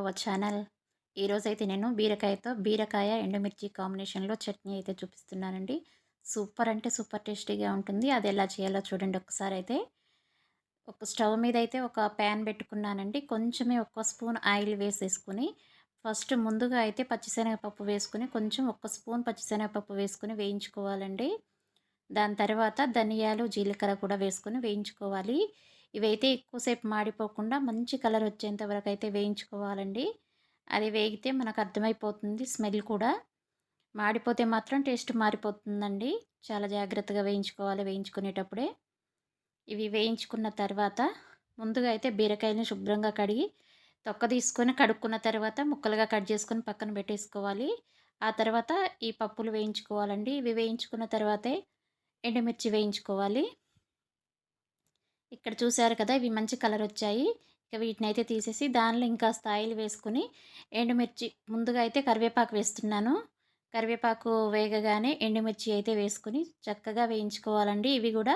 Hour channel. ఈరోజైతే నేను బీరకాయతో బీరకాయ ఎండుమిర్చి కాంబినేషన్లో చట్నీ అయితే చూపిస్తున్నానండి. సూపర్ అంటే సూపర్ టేస్టీగా ఉంటుంది. అది ఎలా చేయాలో చూడండి ఒకసారి అయితే ఒక స్టవ్ మీద అయితే ఒక ప్యాన్ పెట్టుకున్నానండి. కొంచెమే ఒక్క స్పూన్ ఆయిల్ వేసేసుకుని ఫస్ట్ ముందుగా అయితే పచ్చిశనగపప్పు వేసుకుని కొంచెం ఒక స్పూన్ పచ్చిశనగపప్పు వేసుకుని వేయించుకోవాలండి. దాని తర్వాత ధనియాలు జీలకర్ర కూడా వేసుకొని వేయించుకోవాలి. ఇవైతే ఎక్కువసేపు మాడిపోకుండా మంచి కలర్ వచ్చేంత వరకు అయితే వేయించుకోవాలండి. అది వేగితే మనకు అర్థమైపోతుంది స్మెల్ కూడా. మాడిపోతే మాత్రం టేస్ట్ మారిపోతుందండి. చాలా జాగ్రత్తగా వేయించుకోవాలి వేయించుకునేటప్పుడే. ఇవి వేయించుకున్న తర్వాత ముందుగా అయితే బీరకాయలను శుభ్రంగా కడిగి తొక్క తీసుకొని కడుక్కున్న తర్వాత ముక్కలుగా కట్ చేసుకొని పక్కన పెట్టేసుకోవాలి. ఆ తర్వాత ఈ పప్పులు వేయించుకోవాలండి. ఇవి వేయించుకున్న తర్వాతే ఎండుమిర్చి వేయించుకోవాలి. ఇక్కడ చూసారు కదా ఇవి మంచి కలర్ వచ్చాయి. ఇక వీటిని అయితే తీసేసి దానిలో ఇంకా స్థాయిలు వేసుకుని ఎండుమిర్చి ముందుగా అయితే కరివేపాకు వేస్తున్నాను. కరివేపాకు వేగగానే ఎండుమిర్చి అయితే వేసుకుని చక్కగా వేయించుకోవాలండి. ఇవి కూడా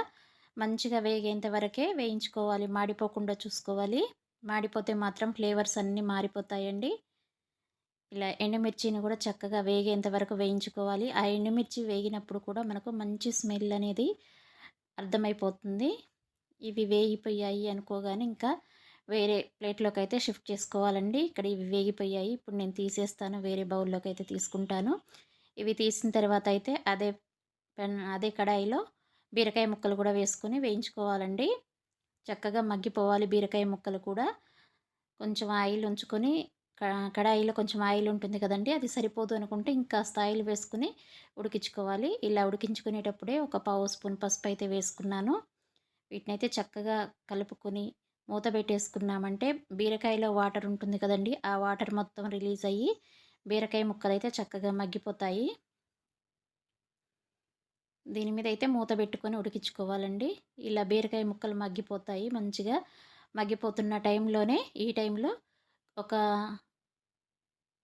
మంచిగా వేగేంత వరకే వేయించుకోవాలి. మాడిపోకుండా చూసుకోవాలి. మాడిపోతే మాత్రం ఫ్లేవర్స్ అన్నీ మారిపోతాయండి. ఇలా ఎండుమిర్చిని కూడా చక్కగా వేగేంత వరకు వేయించుకోవాలి. ఆ ఎండుమిర్చి వేగినప్పుడు కూడా మనకు మంచి స్మెల్ అనేది అర్థమైపోతుంది. ఇవి వేగిపోయాయి అనుకోగానే ఇంకా వేరే ప్లేట్లోకి అయితే షిఫ్ట్ చేసుకోవాలండి. ఇక్కడ ఇవి వేగిపోయాయి. ఇప్పుడు నేను తీసేస్తాను. వేరే బౌల్లోకి అయితే తీసుకుంటాను. ఇవి తీసిన తర్వాత అయితే అదే పెన్ అదే కడాయిలో బీరకాయ ముక్కలు కూడా వేసుకొని వేయించుకోవాలండి. చక్కగా మగ్గిపోవాలి బీరకాయ ముక్కలు కూడా. కొంచెం ఆయిల్ ఉంచుకొని కడాయిలో కొంచెం ఆయిల్ ఉంటుంది కదండి అది సరిపోదు అనుకుంటే ఇంకా ఆయిల్ వేసుకుని ఉడికించుకోవాలి. ఇలా ఉడికించుకునేటప్పుడే ఒక పావు స్పూన్ పసుపు అయితే వేసుకున్నాను. వీటినైతే చక్కగా కలుపుకొని మూత పెట్టేసుకున్నామంటే బీరకాయలో వాటర్ ఉంటుంది కదండి ఆ వాటర్ మొత్తం రిలీజ్ అయ్యి బీరకాయ ముక్కలు అయితే చక్కగా మగ్గిపోతాయి. దీని మీద అయితే మూత పెట్టుకొని ఉడికించుకోవాలండి. ఇలా బీరకాయ ముక్కలు మగ్గిపోతాయి మంచిగా. మగ్గిపోతున్న టైంలోనే ఈ టైంలో ఒక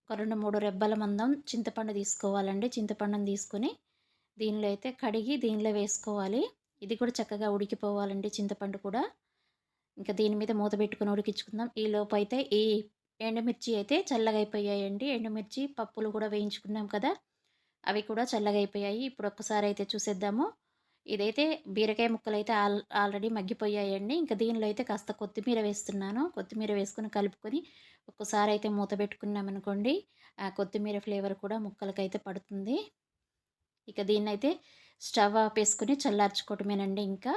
ఒక రెండు మూడు రెబ్బల మందం చింతపండు తీసుకోవాలండి. చింతపండుని తీసుకొని దీనిలో అయితే కడిగి దీనిలో వేసుకోవాలి. ఇది కూడా చక్కగా ఉడికిపోవాలండి చింతపండు కూడా. ఇంకా దీని మీద మూత పెట్టుకుని ఉడికించుకుందాం. ఈ లోపు అయితే ఈ ఎండుమిర్చి అయితే చల్లగా అయిపోయాయండి ఎండుమిర్చి పప్పులు కూడా వేయించుకున్నాం కదా అవి కూడా చల్లగా అయిపోయాయి ఇప్పుడు ఒక్కసారి అయితే చూసేద్దాము. ఇదైతే బీరకాయ ముక్కలు అయితే ఆల్ ఆల్రెడీ మగ్గిపోయాయండి. ఇంకా దీనిలో అయితే కాస్త కొత్తిమీర వేస్తున్నాను. కొత్తిమీర వేసుకుని కలుపుకొని ఒక్కసారి అయితే మూత పెట్టుకున్నాం అనుకోండి ఆ కొత్తిమీర ఫ్లేవర్ కూడా ముక్కలకైతే పడుతుంది. ఇక దీన్నైతే స్టవ్ ఆపేసుకుని చల్లార్చుకోవటమేనండి ఇంకా.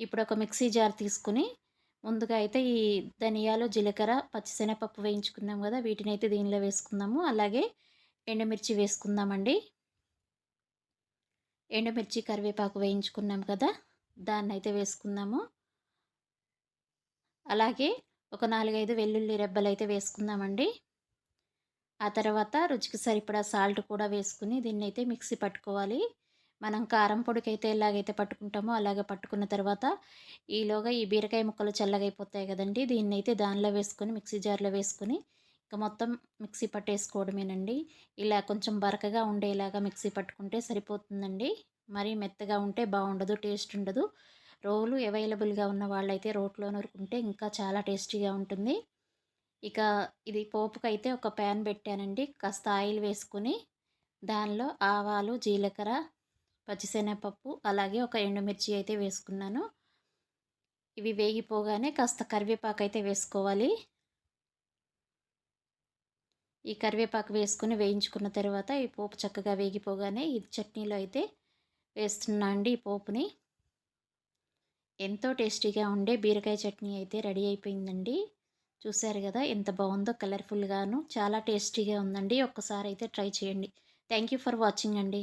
ఇప్పుడు ఒక మిక్సీ జార్ తీసుకుని ముందుగా అయితే ఈ ధనియాలు జీలకర్ర పచ్చిశనగపప్పు వేయించుకున్నాం కదా వీటిని అయితే దీనిలో వేసుకుందాము. అలాగే ఎండుమిర్చి వేసుకుందామండి. ఎండుమిర్చి కరివేపాకు వేయించుకున్నాం కదా దాన్ని అయితే వేసుకుందాము. అలాగే ఒక నాలుగైదు వెల్లుల్లి రెబ్బలు అయితే వేసుకుందామండి. ఆ తర్వాత రుచికి సరిపడా సాల్ట్ కూడా వేసుకుని దీన్ని అయితే మిక్సీ పట్టుకోవాలి. మనం కారం పొడికి అయితే ఎలాగైతే పట్టుకుంటామో అలాగే పట్టుకున్న తర్వాత ఈలోగా ఈ బీరకాయ ముక్కలు చల్లగైపోతాయి కదండి. దీన్ని అయితే దానిలో వేసుకొని మిక్సీ జార్లో వేసుకొని ఇంకా మొత్తం మిక్సీ పట్టేసుకోవడమేనండి. ఇలా కొంచెం బరకగా ఉండేలాగా మిక్సీ పట్టుకుంటే సరిపోతుందండి. మరీ మెత్తగా ఉంటే బాగుండదు టేస్ట్ ఉండదు. రోలు అవైలబుల్గా ఉన్న వాళ్ళైతే రోట్లో నరుకుంటే ఇంకా చాలా టేస్టీగా ఉంటుంది. ఇక ఇది పోపుకైతే ఒక ప్యాన్ పెట్టానండి. కాస్త ఆయిల్ వేసుకుని దానిలో ఆవాలు జీలకర్ర పచ్చిశనగపప్పు అలాగే ఒక ఎండుమిర్చి అయితే వేసుకున్నాను. ఇవి వేగిపోగానే కాస్త కరివేపాకు అయితే వేసుకోవాలి. ఈ కరివేపాకు వేసుకుని వేయించుకున్న తర్వాత ఈ పోపు చక్కగా వేగిపోగానే ఈ చట్నీలో అయితే వేస్తున్నా అండి ఈ పోపుని. ఎంతో టేస్టీగా ఉండే బీరకాయ చట్నీ అయితే రెడీ అయిపోయిందండి. చూశారు కదా ఎంత బాగుందో కలర్ఫుల్గాను. చాలా టేస్టీగా ఉందండి. ఒక్కసారి అయితే ట్రై చేయండి. థ్యాంక్ యూ ఫర్ వాచింగ్ అండి.